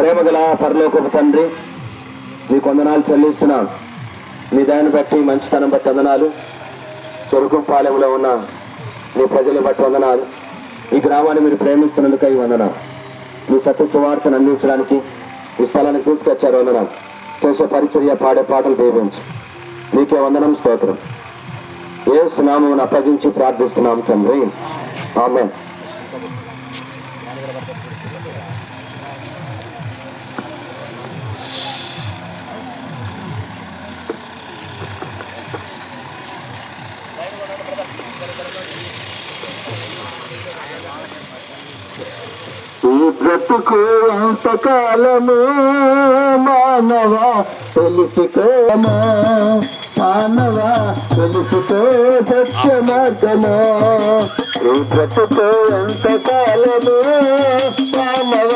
ప్రేమగల పరలోకపు తండ్రి మీ కొందనాలు చెల్లిస్తున్నాం మీ దాన్ని బట్టి మంచితనం బట్టి వందనాలు. చెరుకుపాలెంలో ఉన్న మీ ప్రజలు బట్టి వందనాలు. ఈ గ్రామాన్ని మీరు ప్రేమిస్తున్నందుకై వందనాలు. మీ సత్య సువార్తను అందించడానికి ఈ స్థలానికి తీసుకొచ్చారు వందనం చేసే పరిచర్య పాడే పాటలు దీవించు. మీకే వందనం స్తోత్రం. ఏ సునామం అప్పగించి ప్రార్థిస్తున్నాం తండ్రి. ఆమె ఈ బ్రతుకు ఎంతకాలము మానవ తెలుసుకోమా మానవ తెలుసుకో సత్యమార్గము ఈ బ్రతుకు ఎంతకాలము మానవ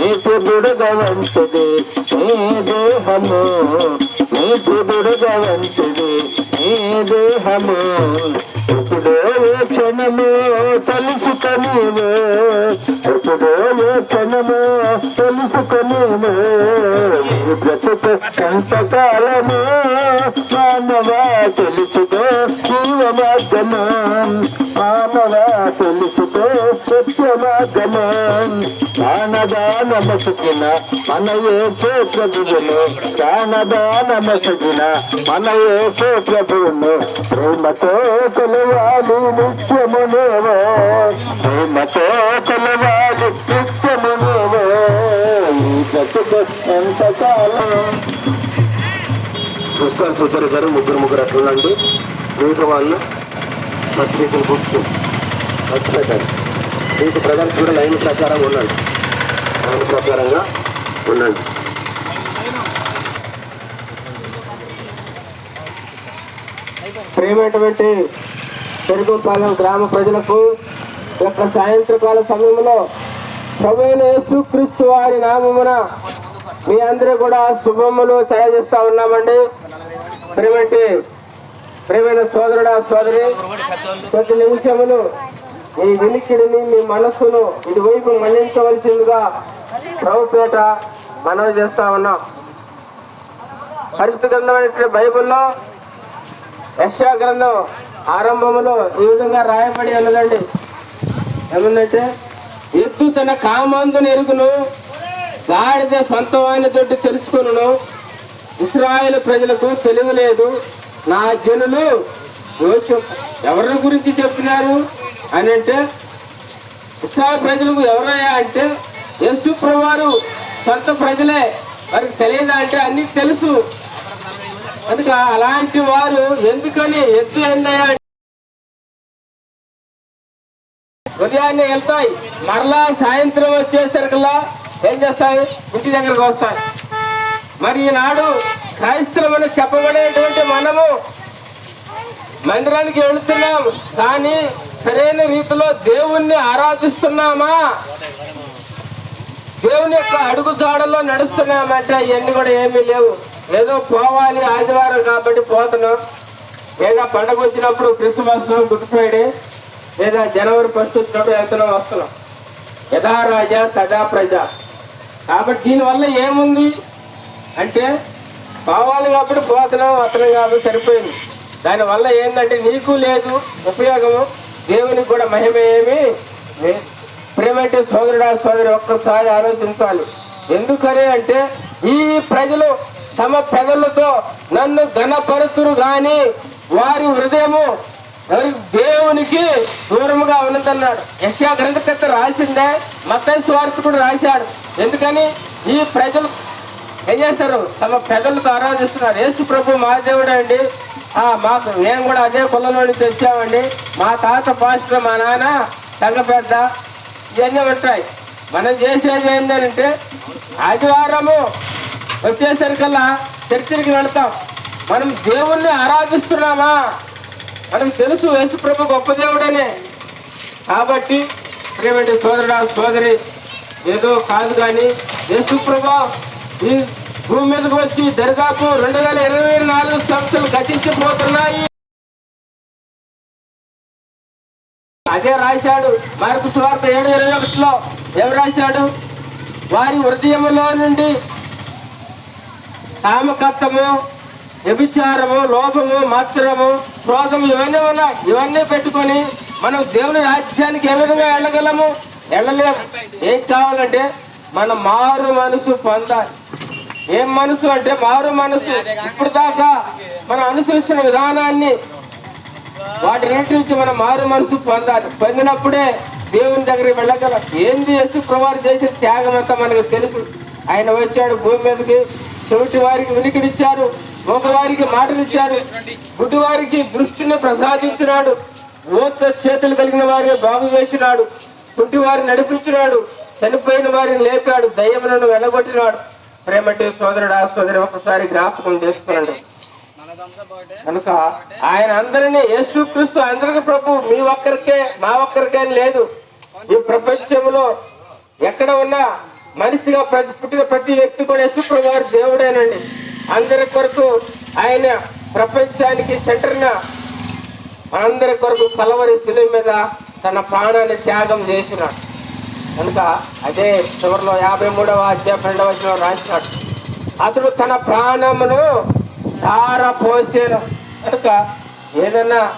నీకు దుడగవంతుది నీ దేహము నీకు దుడగవంతుది నీ దేహము ఎప్పుడో ఏ క్షణము తెలుసుకొనివే ఎప్పుడో ఏ క్షణము తెలుసుకొనివే ఈ బ్రతుకు ఎంతకాలము మానవ తెలుసుకో జీవమార్గము మానవ తెలుసుకో సత్యమార్గము. ప్రాణదానమసుకిన మన ఏ ప్రభువును ప్రాణదానమసుకిన మన ఏ ప్రభువును ప్రేమతో కొలవాలి నిత్యము నేవో ప్రేమతో కొలవాలి నిత్యము నేవో ఈ బ్రతుకు ఎంతకాలం? పుస్తకం సుధర్ గారు ముగ్గురు ముగ్గురు అట్లుండండి. మిగతా వాళ్ళు పత్రికలు బుక్స్. మర్చిపెట్టారు మీకు ప్రజలు కూడా లైన్ ప్రకారం ఉండండి. లైన్ ప్రకారంగా ఉండండి. ప్రేమటువంటి పెరుగుపాలెం గ్రామ ప్రజలకు యొక్క సాయంత్రకాల సమయంలో ప్రభువైన యేసుక్రీస్తు వారి నామమున మీ అందరూ కూడా శుభములు తెలియజేస్తా ఉన్నామండి. ప్రేమంటే ప్రేమైన సోదరుడా సోదరి ప్రతి నిమిషములు మీ వినికిడిని మీ మనస్సును ఇటువైపు మళ్ళించవలసిందిగా ప్రభుపేట మనవి చేస్తా ఉన్నాం. పరిస్థితి గ్రంథమైనటువంటి బైబిల్లో యశా గ్రంథం ఆరంభములో ఈ విధంగా రాయబడి ఉన్నదండి. ఏముందంటే ఎద్దు తన కామందును ఎరుగును గాడిద సొంతమైన తోటి తెలుసుకును ఇస్రాయేల్ ప్రజలకు తెలియలేదు నా జనులు యోచ- ఎవరి గురించి చెప్పినారు అని అంటే ఇస్రాయేల్ ప్రజలకు ఎవరయ్యా అంటే యేసు ప్రభువారు సొంత ప్రజలే. వారికి తెలియదా అంటే అన్ని తెలుసు. కనుక అలాంటి వారు ఎందుకని ఎత్తు ఏందయ్యా ఉదయాన్నే వెళ్తాయి. మరలా సాయంత్రం వచ్చేసరికల్లా ఏం చేస్తాయి? ఇంటి దగ్గరకు వస్తాయి. మరి ఈనాడు క్రైస్తవులు చెప్పబడేటువంటి మనము మందిరానికి వెళుతున్నాం కానీ సరైన రీతిలో దేవుణ్ణి ఆరాధిస్తున్నామా? దేవుని యొక్క అడుగు జాడల్లో నడుస్తున్నామంటే ఇవన్నీ కూడా ఏమీ లేవు. ఏదో పోవాలి ఆదివారం కాబట్టి పోతున్నాం. లేదా పండగ వచ్చినప్పుడు క్రిస్మస్ గుడ్ ఫ్రైడే లేదా జనవరి ఫస్ట్ వచ్చినప్పుడు వెళ్తున్నాం వస్తున్నాం. యథా రాజా తదా ప్రజ. కాబట్టి దీనివల్ల ఏముంది? అంటే పోవాలి కాబట్టి పోతున్నాం వస్తున్నాం కాదు సరిపోయింది. దానివల్ల ఏంటంటే నీకు లేదు ఉపయోగము దేవునికి కూడా మహిమ ఏమి? ప్రేమంటే సోదరుడా సోదరి ఒక్కసారి ఆలోచించాలి. ఎందుకని అంటే ఈ ప్రజలు తమ పెదలతో నన్ను ఘనపరుతురు గాని వారి హృదయము దేవునికి దూరముగా ఉన్నదన్నాడు. యశ్యా గ్రంథకర్త రాసిందే మత్తయి స్వార్థకుడు రాశాడు. ఎందుకని? ఈ ప్రజలు ఏం చేస్తారు తమ పెదలతో ఆరాధిస్తున్నారు యేసు ప్రభు మా దేవుడు అండి. మాకు నేను కూడా అదే కులంలో నుంచి వచ్చామండి మా తాత పాస్టర్ మా నాన్న సంఘ పెద్ద ఇవన్నీ ఉంటాయి. మనం చేసేది ఏంటంటే ఆదివారము వచ్చేసరికల్లా చర్చికి వెళ్తాం. మనం దేవుణ్ణి ఆరాధిస్తున్నామా? మనం తెలుసు యేసుప్రభు గొప్ప దేవుడనే. కాబట్టి ప్రేమటి సోదరుడా సోదరి ఏదో కాదు కానీ యేసుప్రభు ఈ భూమి మీదకు వచ్చి దరిదాపు రెండు వేల ఇరవై నాలుగు సంవత్సరాలు గతించిపోతున్నాయి. అదే రాశాడు మార్పు స్వార్థ ఏడు ఇరవై ఒకటిలో. ఏమి రాశాడు? వారి హృదయంలో నుండి కామకత్వము వ్యభిచారము లోపము మత్సరము క్రోధము ఇవన్నీ ఉన్నాయి. ఇవన్నీ పెట్టుకొని మనం దేవుని రాజ్యానికి ఏ విధంగా వెళ్ళగలము? వెళ్ళలేము. ఏం కావాలంటే మన మారు మనసు పొందాలి. ఏం మనసు అంటే మారు మనసు? ఇప్పుడు దాకా మనం అనుసరిస్తున్న విధానాన్ని వాటి నుంచి మనం మారు మనసు పొందాలి. పొందినప్పుడే దేవుని దగ్గరికి వెళ్ళగలం. ఏంది యేసు ప్రభువారు చేసిన త్యాగం అంతా మనకు తెలుసు. ఆయన వచ్చాడు భూమి మీదకి చెవిటి వారికి వినికిడిచ్చారు మూగవారికి మాటలిచ్చాడు గుడ్డి వారికి దృష్టిని ప్రసాదించినాడు ఓచ చేతులు కలిగిన వారిని బాగు చేసినాడు కుంటి వారిని నడిపించినాడు చనిపోయిన వారిని లేపాడు దయ్యములను వెనగొట్టినాడు ప్రేమటి సోదరుడు ఆ సోదరు ఒకసారి జ్ఞాపకం చేసుకున్నాడు కనుక ఆయన అందరినీ యేసుక్రీస్తు అందరికి ప్రభు మీ ఒక్కరికే మా ఒక్కరికే లేదు. ఈ ప్రపంచంలో ఎక్కడ ఉన్నా మనిషిగా ప్రతి పుట్టిన ప్రతి వ్యక్తి కూడా యేసుప్రభు వారి దేవుడేనండి. అందరి కొరకు ఆయన ప్రపంచానికి సెంటర్న అందరి కొరకు కలవరి శిలువ మీద తన ప్రాణాన్ని త్యాగం చేసినాడు. కనుక అదే చివరిలో యాభై మూడవ అధ్యాయ రెండవ వచ్చిన రాసినాడు. అతడు తన ప్రాణమును ధార పోసాను. కనుక ఏదన్నా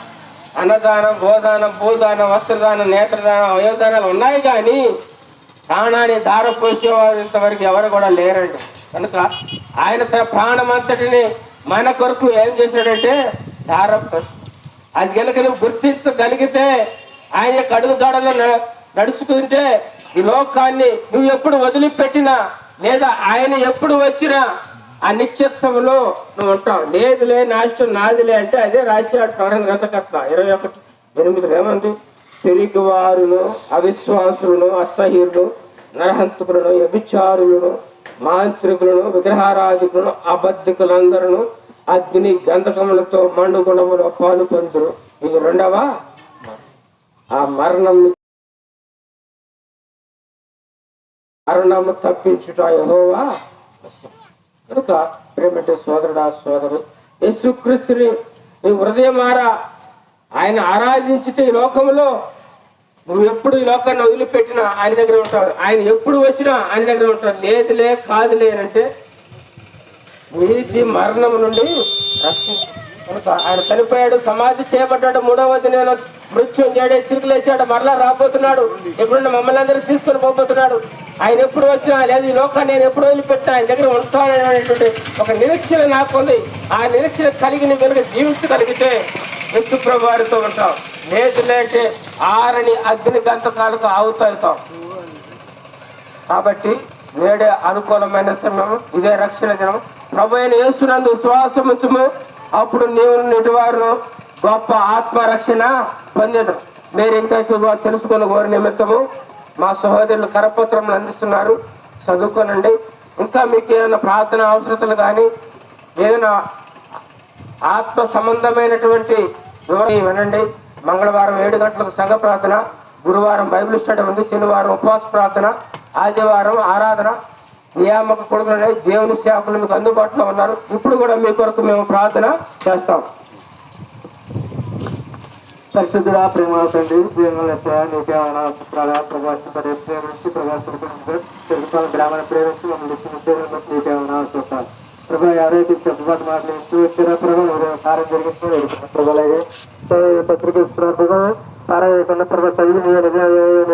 అన్నదానం గోదానం భూదానం వస్త్రదానం నేత్రదానం అవయవదానాలు ఉన్నాయి కానీ ప్రాణాన్ని ధార పోసేవారు ఇంతవరకు ఎవరు కూడా లేరండి. కనుక ఆయన తన ప్రాణం అంతటిని మన కొరకు ఏం చేశాడంటే ధార అది కనుక నువ్వు గుర్తించగలిగితే ఆయన యొక్క అడుగు జాడలో న- నడుచుకుంటే ఈ లోకాన్ని నువ్వు ఎప్పుడు వదిలిపెట్టినా లేదా ఆయన ఎప్పుడు వచ్చినా ఆ నిత్యత్వంలో నువ్వు ఉంటావు. లేదులే నాశనం నాదిలే అంటే అదే రాశాడు ప్రకటన ఇరవై ఒకటి ఎనిమిదిలో ఏమంది పెరిగివారును అవిశ్వాసులను అసహ్యులను నరహంతకులను వ్యభిచారులను మాంత్రికులను విగ్రహారాధికులను అబద్ధికులందరూ అగ్ని గంధకములతో మండు గుణములో పాలు పొందురు ఇది రెండవ? ఆ మరణం మరణము తప్పించుట యెహోవా కనుక ప్రేమటి సోదరుడా సోదరు యేసుక్రీస్తుని నీ హృదయమారా ఆయన ఆరాధించితే ఈ లోకంలో నువ్వు ఎప్పుడు ఈ లోకాన్ని వదిలిపెట్టినా ఆయన దగ్గర ఉంటావు ఆయన ఎప్పుడు వచ్చినా ఆయన దగ్గర ఉంటావు లేదులే కాదులే అంటే నీతి మరణం నుండి రక్షించు. కనుక ఆయన చనిపోయాడు సమాధి చేయబడ్డాడు మూడవది నేను మృత్యుం చేయడే తిరిగి లేచాడు మరలా రాబోతున్నాడు. ఎప్పుడున్న మమ్మల్ని అందరూ తీసుకొని పోబోతున్నాడు. ఆయన ఎప్పుడు వచ్చినా లేదు ఈ లోకాన్ని నేను ఎప్పుడు వదిలిపెట్టినా ఆయన దగ్గర ఉంటాననేటువంటి ఒక నిరీక్షణ నాకు ఉంది ఆ నిరీక్షణ కలిగి నువ్వు కనుక జీవించగలిగితే యశుప్రభు వారితో ఉంటాం. లేదు లేటే ఆరని అగ్ని గంతకాలకు ఆవుతావుతావు కాబట్టి నేడే అనుకూలమైన సమయం ఇదే రక్షణ దినం. ప్రభు అయిన యేసునందు విశ్వాసం ఉంచము అప్పుడు నీవు నిటివారు గొప్ప ఆత్మ రక్షణ పొందేదు మీరు ఇంకా ఎక్కువగా తెలుసుకుని కోరి నిమిత్తము మా సహోదరులు కరపత్రములు అందిస్తున్నారు. చదువుకోనండి. ఇంకా మీకు ఏమైనా ప్రార్థన అవసరతలు కానీ ఏదైనా ఆత్మ సంబంధమైనటువంటి వివరణ వినండి. మంగళవారం ఏడు గంటలకు సంఘ ప్రార్థన గురువారం బైబిల్ స్టడీ ఉంది. శనివారం ఉపవాస ప్రార్థన ఆదివారం ఆరాధన నియామక కొడుకులు దేవుని సేవకులు మీకు అందుబాటులో ఉన్నారు. ఇప్పుడు కూడా మీ కొరకు మేము ప్రార్థన చేస్తాం. పరిశుద్ధుడా ప్రేమ తండ్రి ప్రేమల నీకే సుప్రాల ప్రభాస్ ప్రేమించి ప్రభాస్ తెలుగుపాల గ్రామాన్ని ప్రేమించి మమ్మల్ని ఇచ్చిన పేరు నీకే సుప్రాలు ప్రభా ఎవరైతే చెప్పబాటు మాటలు ఇస్తూ వచ్చారో ప్రభా ఎవరు కార్యం జరిగించారో ప్రభాలాగే పత్రిక ఇస్తున్నారు ప్రభా సారా వేయకుండా ప్రభా చదివి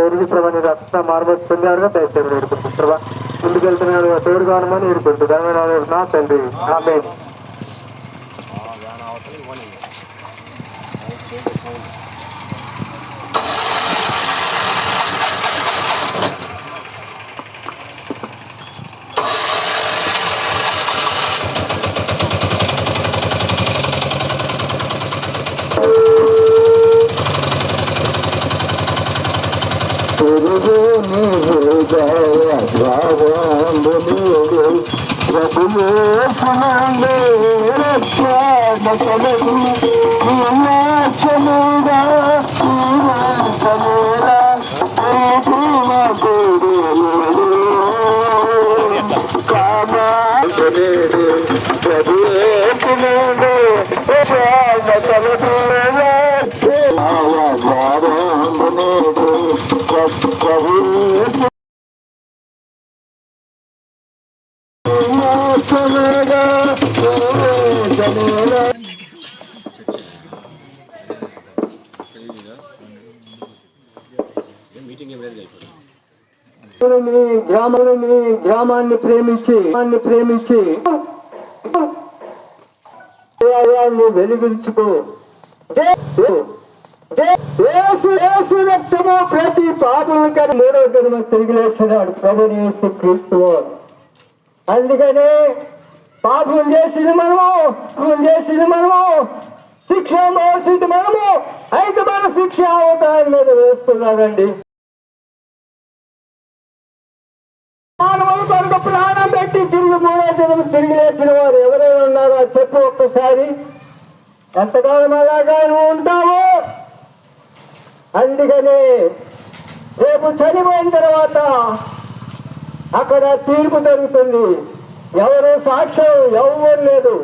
ఎరిగి ప్రభా నీ రక్షణ మార్మతి పొందారుగా దయచేసి వేడుకుంటుంది ప్రభా ముందుకెళ్తున్నాడు తోడు కావడమని వేడుకుంటుంది ధన్యవాదాలు నా తండ్రి ఆమె न మీ గ్రామంలో మీ గ్రామాన్ని ప్రేమించి గ్రామాన్ని ప్రేమించి దేవాలయాన్ని వెలిగించుకో. దే- రక్తము ప్రతి పాపము మూడవ జన్మ తిరిగి లేచినాడు ప్రభు యేసు క్రీస్తు. అందుకనే పాపం చేసింది మనము పాపం చేసిన మనము శిక్ష మోసింది మనము అయితే మన శిక్ష అవతారం మీద వేస్తున్నాడండి. మానవుల కొరకు ప్రాణం పెట్టి తిరిగి మూడో దినం తిరిగి లేచిన వారు ఎవరైనా ఉన్నారో? చెప్పు ఒక్కసారి. ఎంతకాలం అలాగా నువ్వు ఉంటావు? అందుకని రేపు చనిపోయిన తర్వాత అక్కడ తీర్పు జరుగుతుంది. ఎవరు సాక్ష్యం? ఎవరు లేదు.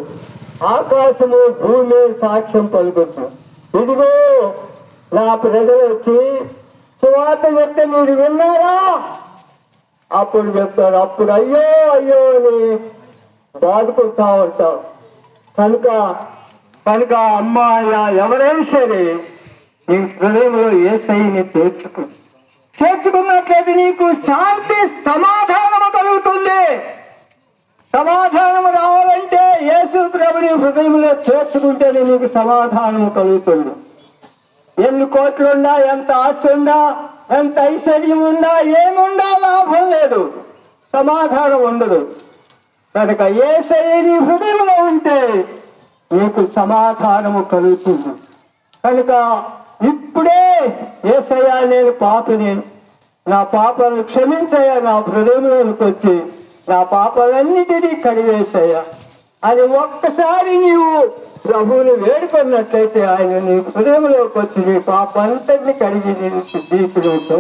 ఆకాశము భూమి సాక్ష్యం పలుకొచ్చు ఇదిగో నా ప్రజలు వచ్చి సువార్త చెప్తే మీరు విన్నారా? అప్పుడు చెప్తారు అప్పుడు అయ్యో అయ్యో అని బాదుకుంటా ఉంటాం. కనుక కనుక అమ్మాయ ఎవరైనా సరే నీ హృదయంలో ఏ సైని చేర్చుకు. చేర్చుకున్నట్లయితే నీకు శాంతి సమాధానము కలుగుతుంది. సమాధానము రావాలంటే యేసు ప్రభుని హృదయంలో చేర్చుకుంటేనే నీకు సమాధానము కలుగుతుంది. ఎన్ని కోట్లున్నా ఎంత ఆస్తి ఉందా ఎంత ఐశ్వర్యం ఉందా ఏముందా లాభం లేదు. సమాధానం ఉండదు. కనుక ఏ నీ హృదయంలో ఉంటే నీకు సమాధానము కలుగుతుంది. కనుక ఇప్పుడే ఏసయ్యా నేను పాపిని నా పాపాలను క్షమించయ్యా నా హృదయంలోనికి వచ్చి నా పాపాలన్నిటినీ కడివేసయ్యా అది ఒక్కసారి నీవు ప్రభువుని వేడుకున్నట్లయితే ఆయన నీ హృదయంలోకి వచ్చి నీ పాపంతటిని కడిగి నేను సిద్ధీకుడు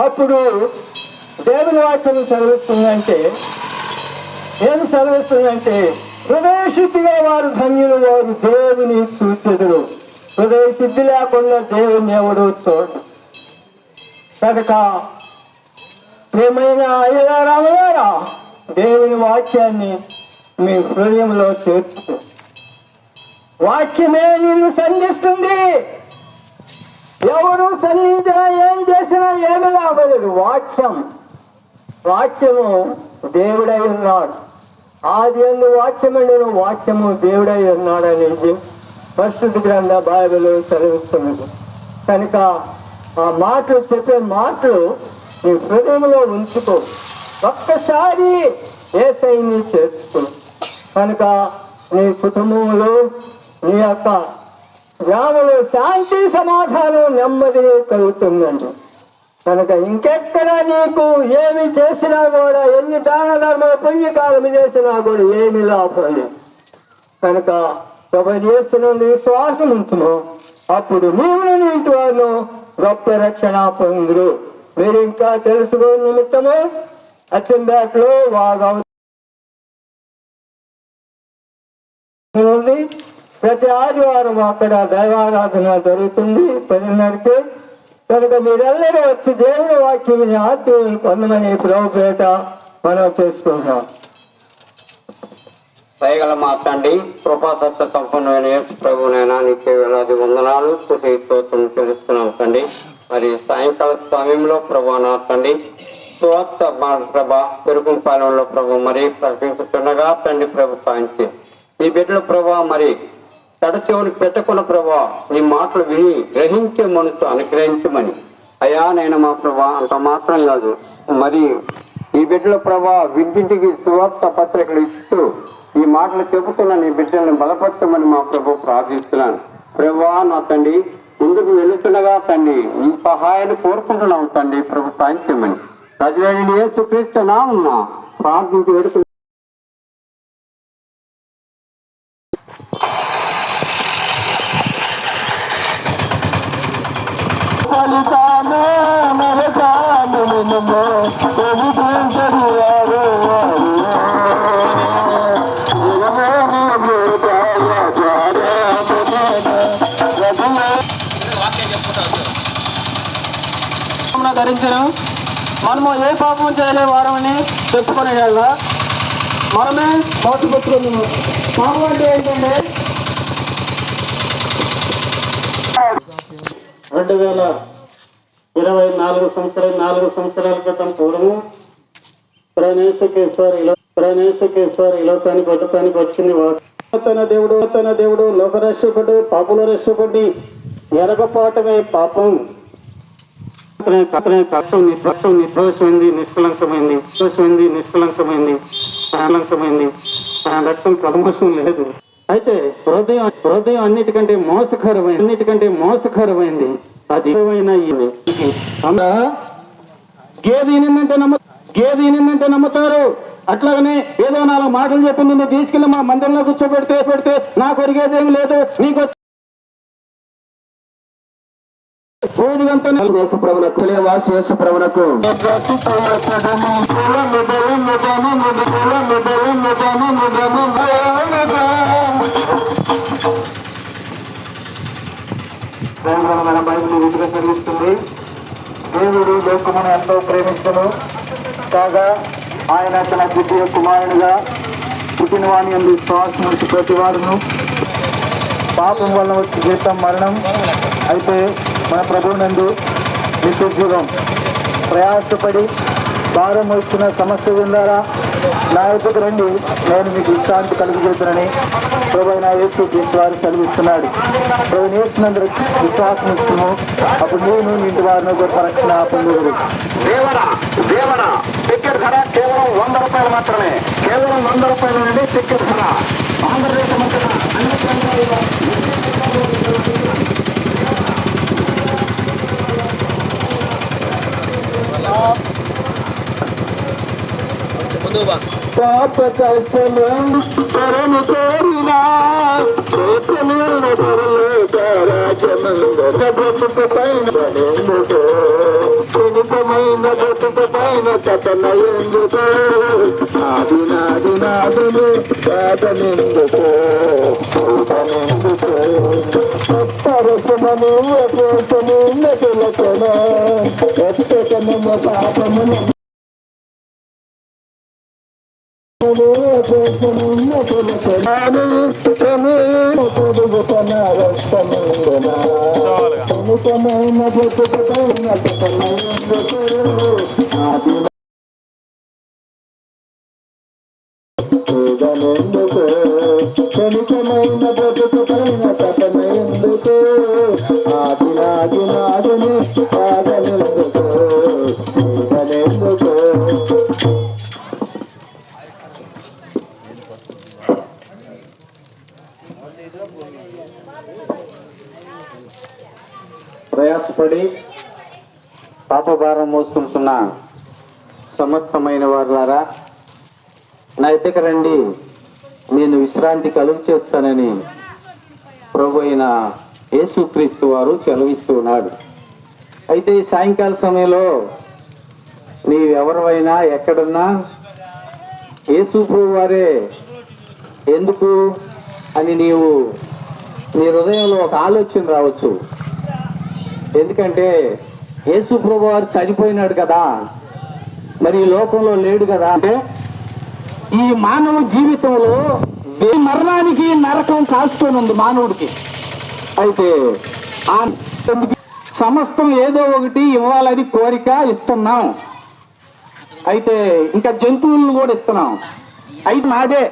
అప్పుడు దేవుని వాక్యం చదువుతుందంటే ఏం చదువుతుందంటే హృదయ శుద్ధిగా వారు ధన్యులు వారు దేవుని చూచెదరు హృదయ శుద్ధి లేకుండా దేవుని ఎవడు చూడు కనుక ప్రేమైన అయ్యగారా దేవుని వాక్యాన్ని మీ హృదయంలో చేర్చుకో. వాక్యమే నిన్ను సంధిస్తుంది. ఎవరు సంధించినా ఏం చేసినా ఏమి లాభలేదు. వాక్యం. వాక్యము దేవుడై ఉన్నాడు. ఆది అందు వాక్యముండెను వాక్యము దేవుడై ఉన్నాడు అనేది పరిశుద్ధ గ్రంథ బైబిల్ చదివిస్తున్నది. కనుక ఆ మాటలు చెప్పే మాటలు నీ హృదయంలో ఉంచుకో. ఒక్కసారి ఏసైని చేర్చుకో. కనుక నీ కుటుంబంలో ఈ యొక్క గ్రామంలో శాంతి సమాధానం నెమ్మది కలుగుతుందండి. కనుక ఇంకెక్కడ నీకు ఏమి చేసినా కూడా ఎన్ని దాన ధర్మ పుణ్యకాలం చేసినా కూడా ఏమి లాభం కనుక ఎవరు చేస్తున్నందు విశ్వాసం ఉంచును అప్పుడు నీవు నీటి వారు గొప్ప రక్షణ పొందురు మీరు ఇంకా తెలుసుకో నిమిత్తము అచ్చంబేటలో వాగా ప్రతి ఆదివారం అక్కడ దైవారాధన జరుగుతుంది. పదిన్నరకి కనుక మీరెల్లరూ వచ్చి దేవుని వాక్యం ఆత్మీయులు పొందమని ప్రభు పేట మనం చేసుకుంటాం దయగల మాట్లాడి కృపాసత్వ సంపన్నమైన యేసు ప్రభునైనా నీకే వేలాది వందనాలు. స్తుతి స్తోత్రం తెలుస్తున్నాం తండ్రి. మరి సాయంకాల సమయంలో ప్రభు నాటండి సువార్త మా ప్రభ పెరుగుపాలెంలో ప్రభు మరి ప్రకటించుతుండగా తండ్రి ప్రభు సాయం ఈ బిడ్డల ప్రభా మరి తడచెవులు పెట్టకున్న ప్రభా నీ మాటలు విని గ్రహించే మనసు అనుగ్రహించమని. అయా నేను మా ప్రభా అంత మాత్రం కాదు మరి ఈ బిడ్డల ప్రభా విద్యుత్కి సువార్త పత్రికలు ఇస్తూ ఈ మాటలు చెబుతున్న నీ బిడ్డలను బలపరచమని మా ప్రభు ప్రార్థిస్తున్నాను. ప్రభా నా తండ్రి ముందుకు వెళుతుండగా తండ్రి నీ సహాయాన్ని కోరుకుంటున్నాం తండ్రి ప్రభు సాయం చేయమని. ప్రజలని ఏ క్రీస్తున్నా ఉన్నా ప్రార్థించి వెడుకు ఇస్రాయలే వారమని చెప్పుకునే మనమే మోసపుచ్చుకున్నాము పాపం అంటే ఏంటంటే రెండు వేల ఇరవై నాలుగు సంవత్సరాలు నాలుగు సంవత్సరాల క్రితం పూర్వము ప్రణేశకేశ్వరిలో ప్రణేశకేశ్వరి ఈ లోకానికి వదటానికి వచ్చింది తన దేవుడు తన దేవుడు లోకరక్షకుడు పాపుల రక్షకుడి ఎరగపాటమే పాపం. అతని కష్టం నిర్దోషమైంది నిష్కలంకమైంది నిర్దోషమైంది నిష్కలంకమైంది ప్రాణంకమైంది తన రక్తం కల్మషం లేదు. అయితే హృదయం హృదయం అన్నిటికంటే మోసకరమైంది అన్నిటికంటే మోసకరమైంది. అది గేది ఏంటంటే నమ్మ గేది ఏంటంటే నమ్ముతారు. అట్లాగనే ఏదో నాలుగు మాటలు చెప్పి నిన్ను తీసుకెళ్ళి మా మందిరంలో కూర్చోబెడితే పెడితే నాకు ఒరిగేదేమి లేదు. నీకు రోజులంతా యేసు ప్రభునకు వాసు యేసు ప్రభునకు దేవుడు బైబిల్ వీటిగా చదివిస్తుంది దేవుడు లోకమును ఎంతో ప్రేమించను. కాగా ఆయన తన ద్వితీయ కుమారునిగా పుట్టిన వాణి అందు విశ్వాసం వచ్చి ప్రతి వాడును పాపం వల్ల వచ్చి జీతం మరణం. అయితే మన ప్రభువునందు నిత్య జీవం ప్రయాసపడి భారం వచ్చిన సమస్య ఉందారా? నా యొక్కకు రండి. నేను మీకు విశ్రాంతి కలిగిపోతున్నానని ప్రభు నా యేసు క్రీస్తు వారు సెలవిస్తున్నాడు. ప్రభు నేర్చినందుకు విశ్వాసం ఇస్తున్నాము అప్పుడు నేను ఇంటి వారిని గొప్ప రక్షణ పొందగలరు దేవన దేవన టికెట్ ధర కేవలం వంద రూపాయలు మాత్రమే. కేవలం వంద రూపాయల నుండి టికెట్ ధర. ఆంధ్రదేశం అంతటా అన్ని ప్రాంతాల్లో పాప కల్పనం రాజమందర బ్రతుకు పైన సునితమైన బ్రతుకు పైన కథన ఎందుకు నాది నాది నాదులు como una foto, una una ప్రయాసపడి పాపభారం మోసుకుంటున్న సమస్తమైన వారులారా నా రండి నేను విశ్రాంతి కలుగు చేస్తానని ప్రభు అయిన యేసుక్రీస్తు వారు సెలవిస్తూ ఉన్నాడు. అయితే ఈ సాయంకాల సమయంలో నీవెవరైనా ఎక్కడున్నా యేసు ప్రభు వారే ఎందుకు అని నీవు నీ హృదయంలో ఒక ఆలోచన రావచ్చు. ఎందుకంటే యేసు ప్రభు వారు చనిపోయినాడు కదా మరి ఈ లోకంలో లేడు కదా. అంటే ఈ మానవ జీవితంలో ఏ మరణానికి నరకం కాసుకొని ఉంది మానవుడికి? అయితే ఆ సమస్తం ఏదో ఒకటి ఇవ్వాలని కోరిక ఇస్తున్నాం. అయితే ఇంకా జంతువులను కూడా ఇస్తున్నాం. అయితే నాదే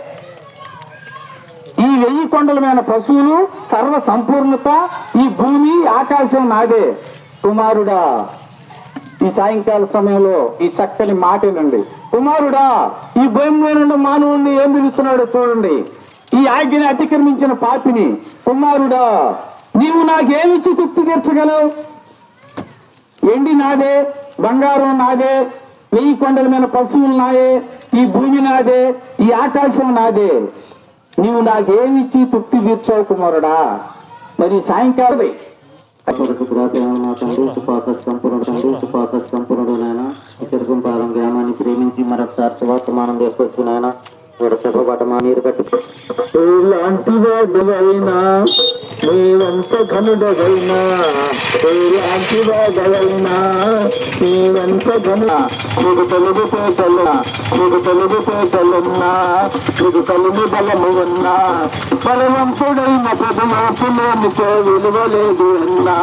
ఈ వెయ్యి కొండలమైన పశువులు సర్వ సంపూర్ణత ఈ భూమి ఆకాశం నాదే. కుమారుడా ఈ సాయంకాల సమయంలో ఈ చక్కని మాట కుమారుడా ఈ భూమి నుండి మానవుణ్ణి ఏం పిలుస్తున్నాడో చూడండి. ఈ ఆజ్ఞని అతిక్రమించిన పాపిని. కుమారుడా నీవు నాకేమిచ్చి తృప్తి తీర్చగలవు? ఎండి నాదే బంగారం నాదే వెయ్యి కొండల మీద పశువులు నాయే ఈ భూమి నాదే ఈ ఆకాశం నాదే. నీవు నాకేమిచ్చి తృప్తి తీర్చావు కుమారుడా మరి సాయంకాలది పాలెం గ్రామాన్ని ప్రేమించి మరొకసారి వర్తమానం చేసుకొచ్చున్నాయన ఇక్కడ చెప్పబట్ట మా నీరు కట్టి ఇలాంటి వాడువైనా నీవెంత ఘనుడగైనా నీలాంటి వాడవైనా నీవెంత ఘన నీకు తెలుగు పేటలున్నా నీకు తెలుగు పేటలున్నా నీకు తెలుగు బలము ఉన్నా బలవంతుడైన ప్రతిలోపులోనికే విలువ లేదు అన్నా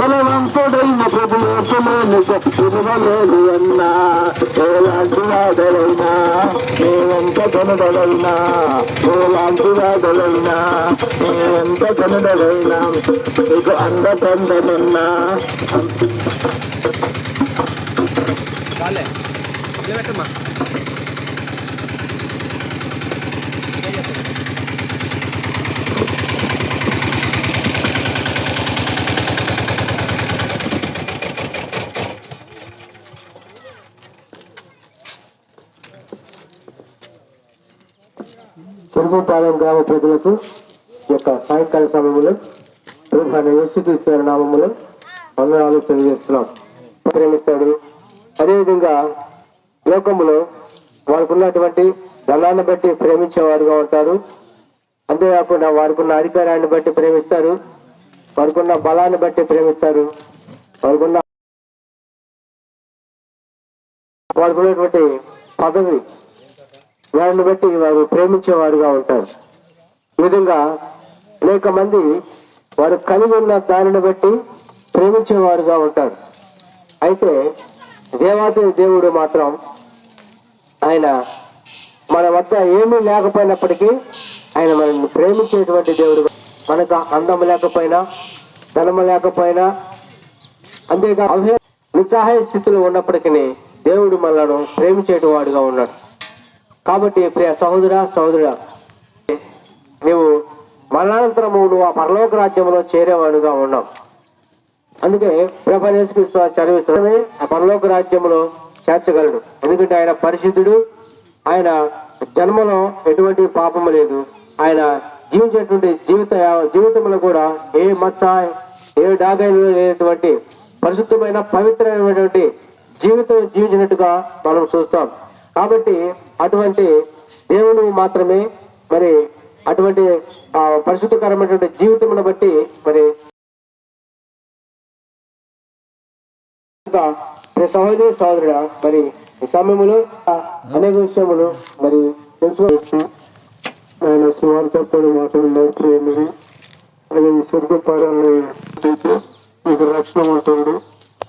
బలవంతుడైన ప్రతిలోపులోనికే విలువ లేదు అన్నా ఎలాంటి వాడలైనా నీవెంత ఘనుడలైనా ఎలాంటి వాడలైనా నీవెంత ఘనుడలైనా నీకు అందకందనున్నా చెరుకుపాలెం గ్రామ ప్రజలకు ఈ యొక్క సాయంకాల సమయంలో ప్రభు యేసుక్రీస్తు వారి నామములో వందనాలు తెలియజేస్తున్నాం. ప్రేమిస్తాడు అదేవిధంగా లోకములో వారికి ఉన్నటువంటి ధనాన్ని బట్టి ప్రేమించేవారుగా ఉంటారు అంతేకాకుండా వారికి ఉన్న అధికారాన్ని బట్టి ప్రేమిస్తారు. వారికి ఉన్న బలాన్ని బట్టి ప్రేమిస్తారు. వారికి ఉన్న వారికి ఉన్నటువంటి పదవి వారిని బట్టి వారు ప్రేమించేవారుగా ఉంటారు. ఈ విధంగా అనేక మంది వారు కలిగి ఉన్న దానిని బట్టి ప్రేమించేవారుగా ఉంటారు. అయితే దేవాది దేవుడు మాత్రం ఆయన మన వద్ద ఏమీ లేకపోయినప్పటికీ ఆయన మనల్ని ప్రేమించేటువంటి దేవుడు. మనకు అందం లేకపోయినా ధనము లేకపోయినా అంతేగా నిస్సహాయ స్థితిలో ఉన్నప్పటికీ దేవుడు మనలను ప్రేమించేటి వాడుగా ఉన్నాడు. కాబట్టి ప్రియ సహోదర సహోదరుడా నీవు మరణానంతరము నువ్వు ఆ పరలోక రాజ్యంలో చేరేవాడుగా ఉన్నావు అందుకే ప్రభనేసుక్రీస్తు చదివిస్తున్నామే ఆ పరలోక రాజ్యంలో చేర్చగలడు. ఎందుకంటే ఆయన పరిశుద్ధుడు ఆయన జన్మలో ఎటువంటి పాపము లేదు. ఆయన జీవించేటువంటి జీవిత జీవితంలో కూడా ఏ మచ్చ ఏ డాగైన లేనటువంటి పరిశుద్ధమైన పవిత్రమైనటువంటి జీవితం జీవించినట్టుగా మనం చూస్తాం. కాబట్టి అటువంటి దేవుడు మాత్రమే మరి అటువంటి ఆ, పరిశుద్ధకరమైనటువంటి జీవితమును బట్టి మరి సహోదరి సహోదరుడా మరి ఈ సమయంలో అనేక విషయములు మరి తెలుసుకోవచ్చు. ఆయన సువార్తప్పుడు మాట్లాడిన ప్రేమిది అది స్వర్గపారాన్ని అయితే మీకు రక్షణ ఉంటుంది